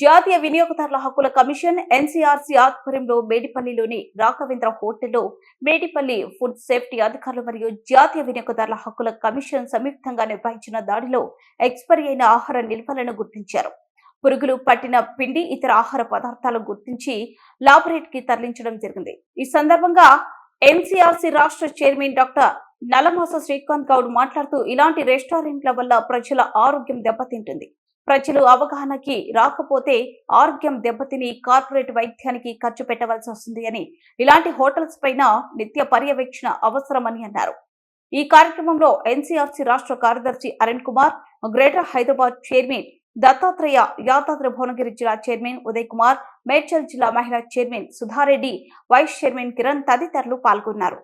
జాతీయ వినియోగదారుల హక్కుల కమిషన్ ఎన్సీఆర్సీ ఆధ్వర్యంలో మేడిపల్లిలోని రాఘవేంద్ర హోటల్లో మేడిపల్లి ఫుడ్ సేఫ్టీ అధికారులు మరియు జాతీయ వినియోగదారుల హక్కుల కమిషన్ సంయుక్తంగా నిర్వహించిన దాడిలో ఎక్స్పైరీ అయిన ఆహార నిల్వలను గుర్తించారు. పురుగులు పట్టిన పిండి ఇతర ఆహార పదార్థాలు గుర్తించి లాబొరేటరీకి కి తరలించడం జరిగింది. ఈ సందర్భంగా ఎన్సీఆర్సీ రాష్ట్ర చైర్మన్ డాక్టర్ నలమాస శ్రీకాంత్ గౌడ్ మాట్లాడుతూ ఇలాంటి రెస్టారెంట్ల వల్ల ప్రజల ఆరోగ్యం దెబ్బతింటుంది. ప్రజలు అవగాహనకి రాకపోతే ఆరోగ్యం దెబ్బతిని కార్పొరేట్ వైద్యానికి ఖర్చు పెట్టవలసి వస్తుంది అని ఇలాంటి హోటల్స్ పైన నిత్య పర్యవేక్షణ అవసరమని అన్నారు. ఈ కార్యక్రమంలో ఎన్సీఆర్సీ రాష్ట్ర కార్యదర్శి అరుణ్ కుమార్ గ్రేటర్ హైదరాబాద్ చైర్మన్ దత్తాత్రేయ యాదాద్రి భువనగిరి జిల్లా చైర్మన్ ఉదయ్ కుమార్ మేడ్చల్ జిల్లా మహిళా chairman Sudha Reddy vice chairman Kiran తదితరులు పాల్గొన్నారు.